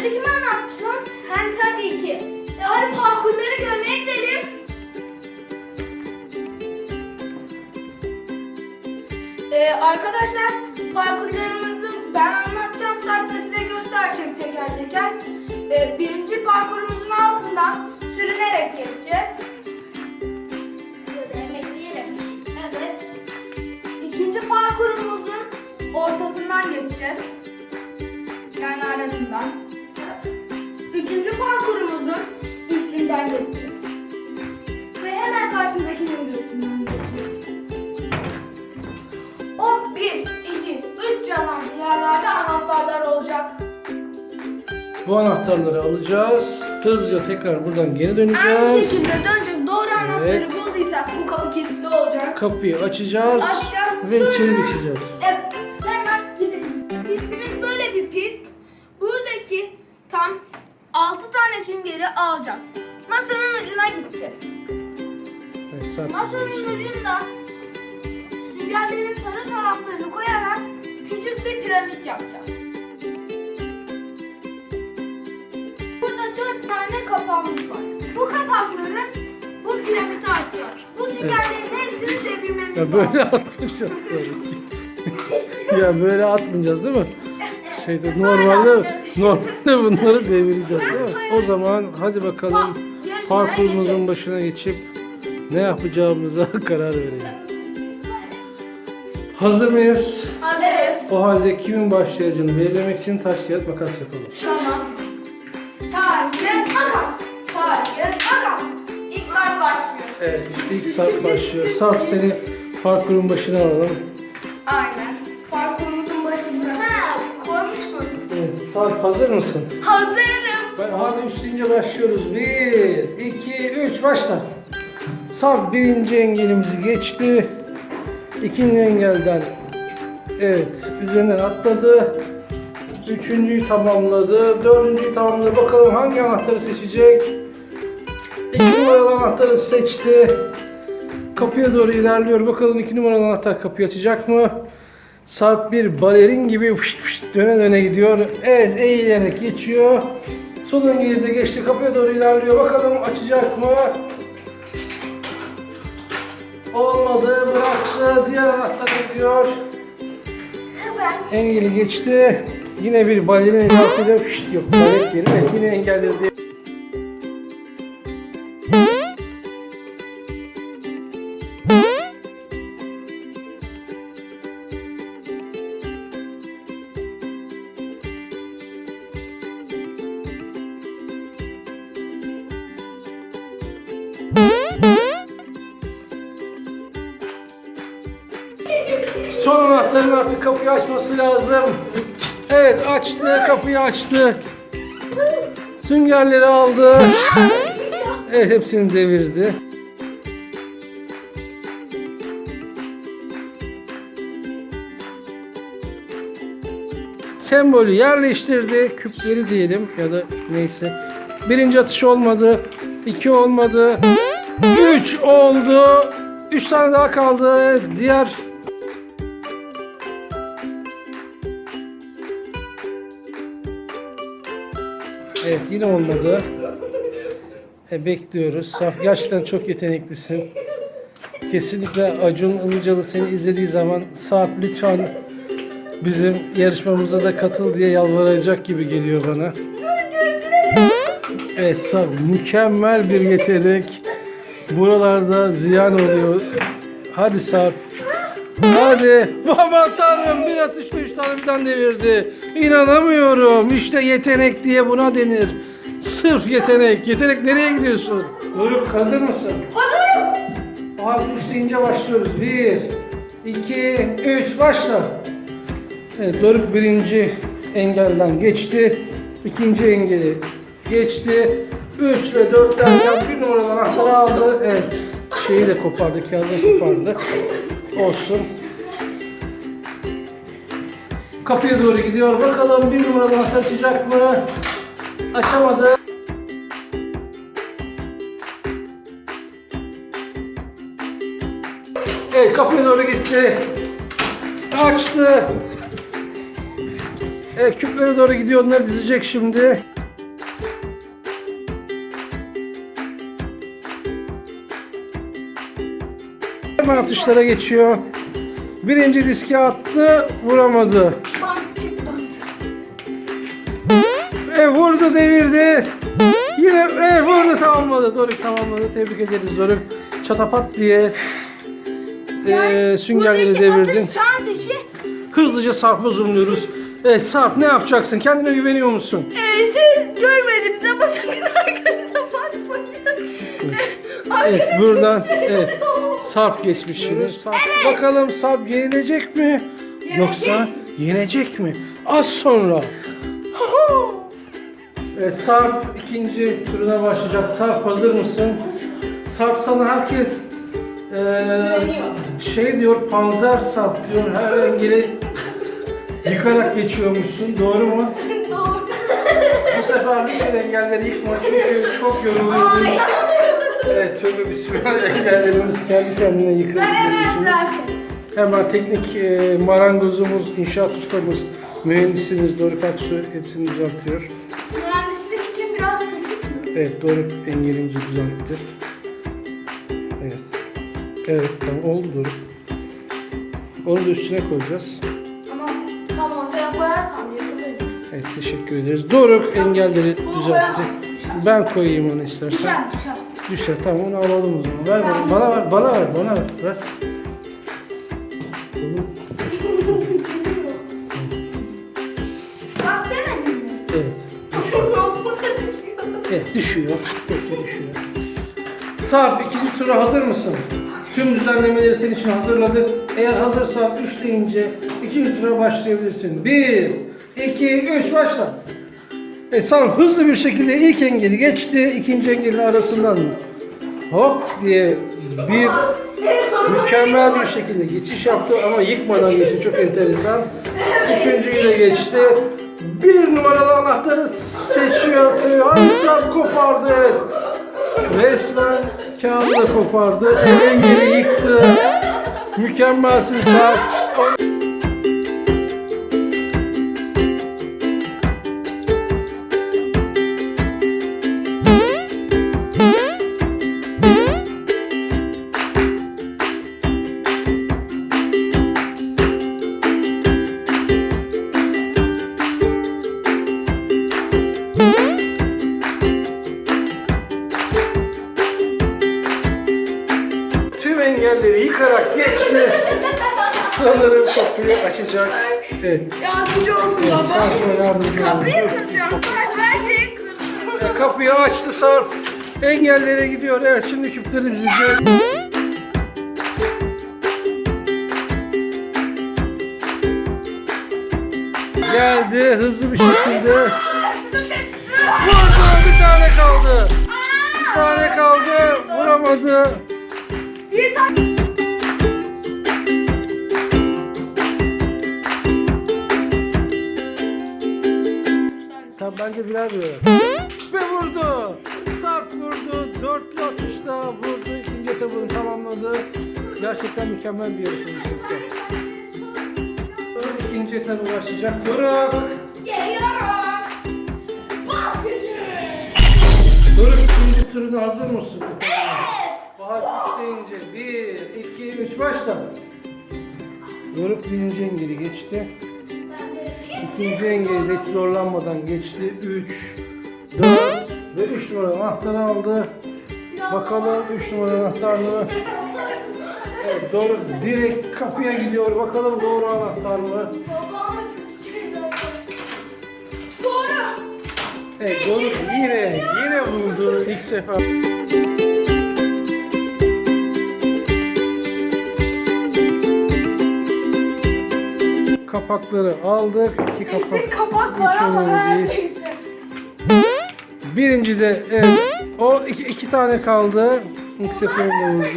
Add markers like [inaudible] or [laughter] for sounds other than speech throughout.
Bunları kim anlatmış lan? Sen tabii ki. E hadi parkurları görmeye gidelim. Ee, arkadaşlar parkurlarımızı ben anlatacağım. Sen de size göstereceğim teker teker. Ee, birinci parkurumuzun altından sürünerek geçeceğiz. Evet. İkinci parkurumuzun ortasından geçeceğiz. Yani arasından. Geçeceğiz. Ve hemen karşımdakinin üstünden geçeceğiz. O bir, iki, üç yanan yerlerde anahtarlar olacak. Bu anahtarları alacağız. Hızlıca tekrar buradan geri Aynı döneceğiz. şekilde döneceğiz. Doğru anahtarı Evet. bulduysak bu kapı kilitli olacak. Kapıyı açacağız. Açacağız. Ve içeri Sonra- geçeceğiz. Evet. Hemen gidelim. Pistimiz böyle bir pist. Buradaki tam 6 tane süngeri alacağız. Masanın ucuna gideceğiz. Evet. Masanın ucunda süngerlerin sarı taraflarını koyarak küçük bir piramit yapacağız. Burada dört tane kapağımız var. Bu kapakları bu piramite açacağız. Bu süngerlerin hepsini devirmemiz Ya lazım. böyle atmayacağız tabii ya böyle atmayacağız değil mi? Şeyde normalde atacağız. normalde bunları devireceğiz değil mi? O zaman hadi bakalım parkurumuzun başına geçip ne yapacağımıza [laughs] karar verelim. Hazır mıyız? Hazırız. O halde kimin başlayacağını belirlemek için taş kağıt makas yapalım. Tamam. Taş, kağıt, makas. Taş, kağıt, makas. İlk saat başlıyor. Evet, ilk Sarp başlıyor. Sarp seni parkurun başına alalım. Aynen. Parkurumuzun başı burası. Ha, koymuş mu? Evet, Sarp hazır mısın? Hazırım. Ben hadi üstünce başlıyoruz. Bir, iki, üç, başla. Sarp birinci engelimizi geçti. İkinci engelden evet üzerinden atladı. Üçüncüyü tamamladı. Dördüncüyü tamamladı. Bakalım hangi anahtarı seçecek? İki numaralı anahtarı seçti. Kapıya doğru ilerliyor. Bakalım iki numaralı anahtar kapıyı açacak mı? Sarp bir balerin gibi fışt fışt döne döne gidiyor. Evet eğilerek geçiyor. Son engeyi de geçti. Kapıya doğru ilerliyor. Bakalım açacak mı? Olmadı. Bıraktı. Diğer anahtar gidiyor. Engeli geçti. Yine bir balerin edasıyla fışt yok. Balet. Evet yine engelledi. Son anahtarın artık kapıyı açması lazım. Evet açtı, kapıyı açtı. Süngerleri aldı. Evet hepsini devirdi. Sembolü yerleştirdi. Küpleri diyelim ya da neyse. Birinci atış olmadı. iki olmadı. Üç oldu. Üç tane daha kaldı. Diğer Evet yine olmadı. E, bekliyoruz. Saf gerçekten çok yeteneklisin. Kesinlikle Acun Ilıcalı seni izlediği zaman Saf lütfen bizim yarışmamıza da katıl diye yalvaracak gibi geliyor bana. Evet Saf mükemmel bir yetenek. Buralarda ziyan oluyor. Hadi Sarp. Hadi. Aman tanrım bir atış üç tane birden devirdi. İnanamıyorum. İşte yetenek diye buna denir. Sırf yetenek. Yetenek nereye gidiyorsun? Doruk hazır mısın? Hazırım. Abi üç deyince başlıyoruz. Bir, iki, üç başla. Evet Doruk birinci engelden geçti. İkinci engeli geçti. Üç ve dört derken bir numaralı anahtarı aldı. Evet şeyi de kopardı, kağıdı kopardı. Olsun. Kapıya doğru gidiyor. Bakalım bir numaralı anahtar açacak mı? Açamadı. Evet kapıya doğru gitti. Açtı. Evet küplere doğru gidiyor. Onları dizecek şimdi. Hemen atışlara geçiyor. Birinci diski attı, vuramadı. E vurdu, devirdi. Yine e vurdu, tamamladı. Doruk tamamladı. Tebrik ederiz Doruk. Çatapat diye e, süngerleri devirdin. şans işi. Hızlıca Sarp'a zoomluyoruz. Evet Sarp ne yapacaksın? Kendine güveniyor musun? Ee, siz görmediniz ama sakın [laughs] arkanıza bakmayın. Evet Arkada buradan şey evet. Sarp geçmiş şimdi. Sarp, Bakalım Sarp yenilecek mi? Yoksa yenecek mi? Az sonra. Evet, Sarp ikinci turuna başlayacak. Sarp hazır mısın? Sarp sana herkes eee, şey diyor panzer Sarp diyor. Her engeli yıkarak geçiyormuşsun. Doğru mu? [laughs] Doğru. Bu sefer bütün engelleri yıkma çünkü çok yoruluyoruz. Evet, tövbe bismillah engellerimiz kendi kendine yıkıldı. Hemen teknik e, marangozumuz, inşaat ustamız, mühendisimiz Doruk Aksu hepsini düzeltiyor. Mühendislik için biraz küçük mü? Evet, Doruk engelimizi düzeltti. Evet. Evet, tamam oldu Doruk. Onu da üstüne koyacağız. Ama tam ortaya koyarsam yıkılır. Evet, teşekkür ederiz. Doruk engelleri düzeltti. Ben koyayım onu istersen. Düşer düşer. Düşer, tamam onu alalım o zaman. Ver bana, bana ver, bana ver, bana ver. ver. Bak demedin mi? Evet. Evet düşüyor. Peki düşüyor. Sarp ikinci tura hazır mısın? Tüm düzenlemeleri senin için hazırladık. Eğer hazırsan 3 deyince ikinci tura başlayabilirsin. 1, 2, 3 başla. E, Sarp hızlı bir şekilde ilk engeli geçti. ikinci engelin arasından hop diye bir mükemmel bir şekilde geçiş yaptı ama yıkmadan geçti. Çok enteresan. Üçüncüyü de geçti. Bir numaralı anahtarı seçiyor. Sarp kopardı. Resmen kağıdı da kopardı. Engeli yıktı. Mükemmelsin Sarp. Kıracağım. Her şeyi kırdım. Kapıyı açtı Sarp. Engellere gidiyor. Evet şimdi küpleri dizecek. Geldi hızlı bir şekilde. Vurdu bir tane kaldı. Bir tane kaldı. Vuramadı. Bir tane. Bence birer birer. Ve vurdu. Sarp vurdu. Dörtlü atışla vurdu. İkinci etabını tamamladı. Gerçekten mükemmel bir yarış oldu. İkinci etabı başlayacak. Doruk. Geliyorum. Bak. Doruk ikinci turuna hazır mısın? Evet. Bahar 3 deyince 1, 2, 3 başla. Doruk birinci engeli geçti. İkinci engeli de hiç zorlanmadan geçti. 3, 4 ve 3 numara anahtarı aldı. Bakalım 3 numara anahtar mı? Evet, doğru. Direkt kapıya gidiyor. Bakalım doğru anahtar mı? Evet, doğru. Yine, yine buldu ilk sefer. Kapakları aldık. İki kapak. Eksik kapak var ama her neyse. Birinci de evet, o iki, iki tane kaldı. İlk seferinde.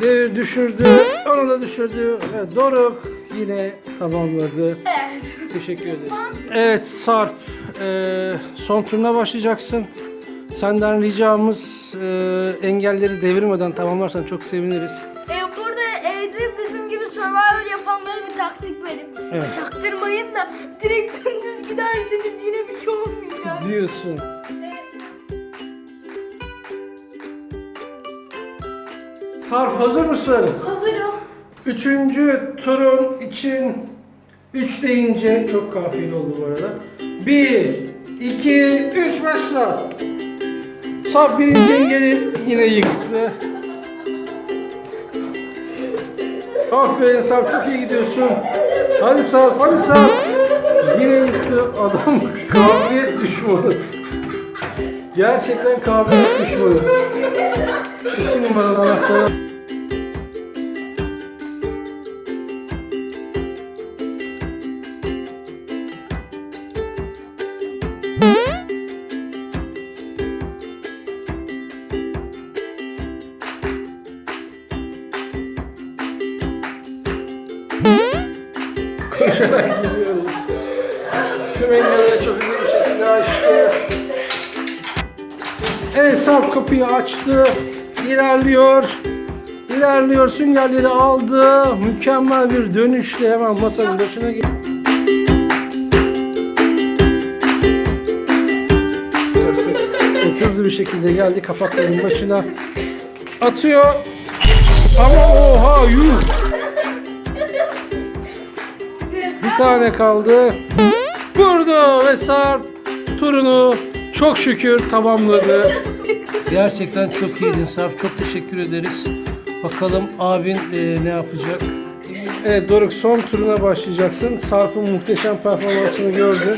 Devir düşürdü. Onu da düşürdü. Evet, Doruk yine tamamladı. Evet. Teşekkür ederim. Evet Sarp, eee, son turuna başlayacaksın. Senden ricamız eee, engelleri devirmeden tamamlarsan çok seviniriz. Evet. Çaktırmayın da direkt dümdüz giderseniz yine bir şey olmayacak. Diyorsun. Sarp hazır mısın? Hazırım. Üçüncü turun için 3 deyince çok kafiyeli oldu bu arada. 1, 2, 3 başla. Sarp birinci engeli yine yıktı. Aferin Sarp çok iyi gidiyorsun. Hadi Sarp hadi Sarp. Yine yıktı adam [laughs] kabiliyet düşmanı. Gerçekten kabiliyet düşmanı. İki numaralı anahtarı. Tüm engelleri çok hızlı bir şekilde açtı. Evet Sarp kapıyı açtı. İlerliyor. İlerliyor. Süngerleri aldı. Mükemmel bir dönüşle hemen masanın başına gitti. Hızlı bir şekilde geldi kapakların başına. Atıyor. Ama oha yuh. Bir tane kaldı. Vurdu ve Sarp turunu çok şükür tamamladı. Gerçekten çok iyiydin Sarp. Çok teşekkür ederiz. Bakalım abin e, ne yapacak? Evet Doruk son turuna başlayacaksın. Sarp'ın muhteşem performansını gördün.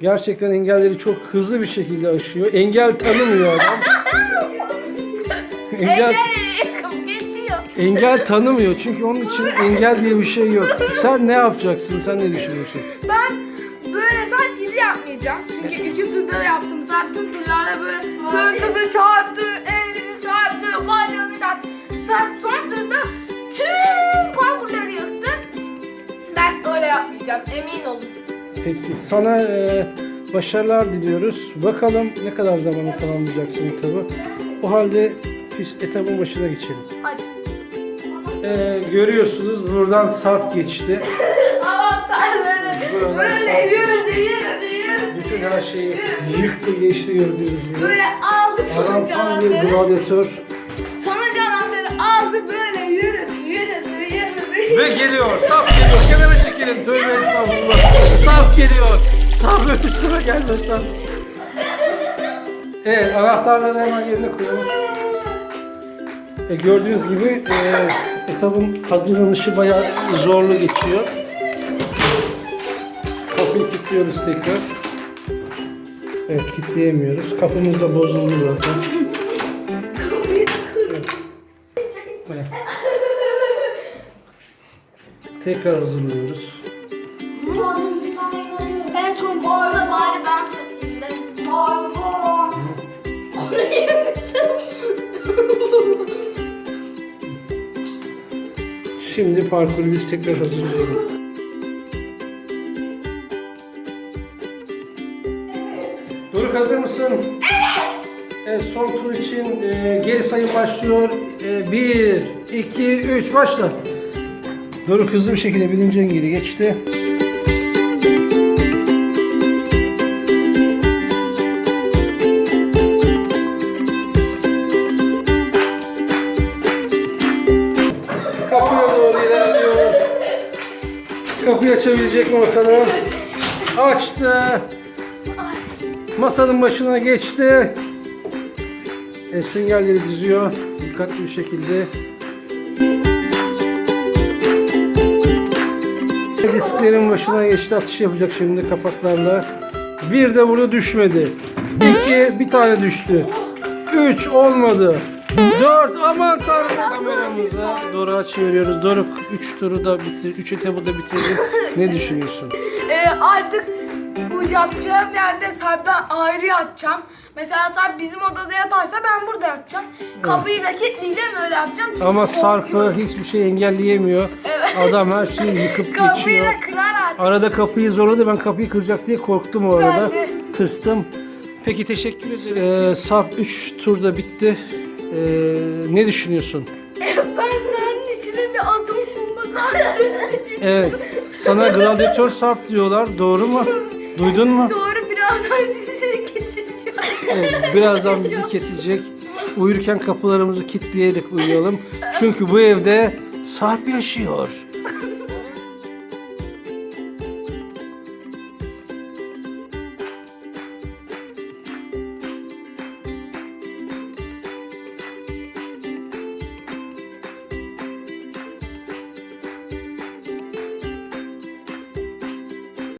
Gerçekten engelleri çok hızlı bir şekilde aşıyor. Engel tanımıyor adam. [laughs] Engel, geçiyor. engel tanımıyor çünkü onun için engel diye bir şey yok. Sen ne yapacaksın? Sen ne düşünüyorsun? Ben böyle sanki izi yapmayacağım. Çünkü iki turda da yaptım. Zaten tüm turlarda böyle sırtını çarptı, elini çarptı, bacağını çarptı. Sen son turda tüm parkurları yıktı. Ben öyle yapmayacağım. Emin olun. Peki sana e, başarılar diliyoruz. Bakalım ne kadar zamanda tamamlayacaksın etabı. O halde biz etabın başına geçelim. Hadi. E, görüyorsunuz buradan Sarp geçti. Böyle yürüdü, yürüdü, yürüdü. Bütün her şeyi yıktı geçti gördüğünüz gibi. Böyle aldı Adam tam bir anahtarı. gladyatör. Sonuncu anahtarı aldı böyle yürüdü, yürüdü, yürüdü. Ve geliyor. Sarp geliyor. Kenara çekilin. Tövbe estağfurullah. Sarp geliyor. Sarp üstüme gelme Sarp. [laughs] Evet anahtarları hemen yerine koyalım. E, gördüğünüz gibi e, etabın hazırlanışı bayağı zorlu geçiyor. Kilitliyoruz tekrar. Evet kilitleyemiyoruz. Kapımız da bozuldu zaten. Evet. Tekrar hazırlıyoruz. Bari ben tutayım. Bağırma. Şimdi parkuru biz tekrar hazırlayalım. Doruk hazır mısın? Evet. son tur için e, geri sayım başlıyor. E, bir, iki, üç, başla. Doruk hızlı bir şekilde birinci engeli geçti. Kapıya doğru ilerliyor. Kapıyı açabilecek mi bakalım? Açtı. Masanın başına geçti. E, süngerleri düzüyor. Dikkatli bir şekilde. Disklerin başına geçti. Atış yapacak şimdi kapaklarla. Bir de vurdu düşmedi. İki bir tane düştü. Üç olmadı. Dört aman tanrım kameramıza. Doruk'a çeviriyoruz. Doruk üç turu da bitir, üç etabı da bitirdin. Ne düşünüyorsun? Ee, artık bu yatacağım yerde Sarp'tan ayrı yatacağım. Mesela Sarp bizim odada yatarsa ben burada yatacağım. Kapıyı da kilitleyeceğim öyle yapacağım. Çünkü Ama korkuyorum. Sarp'ı hiçbir şey engelleyemiyor. Evet. Adam her şeyi yıkıp Kapıyı geçiyor. da kırar artık. Arada kapıyı zorladı. Ben kapıyı kıracak diye korktum o arada. Ben de. Tırstım. Peki teşekkür ederim. Ee, Sarp 3 turda bitti. Ee, ne düşünüyorsun? [laughs] Ben senin içine bir atom bulmak [laughs] Evet. Sana gladyatör Sarp diyorlar. Doğru mu? [laughs] Duydun mu? Doğru birazdan sizi geçireceğim. Evet, birazdan bizi kesecek. Uyurken kapılarımızı kilitleyerek uyuyalım. Çünkü bu evde Sarp yaşıyor.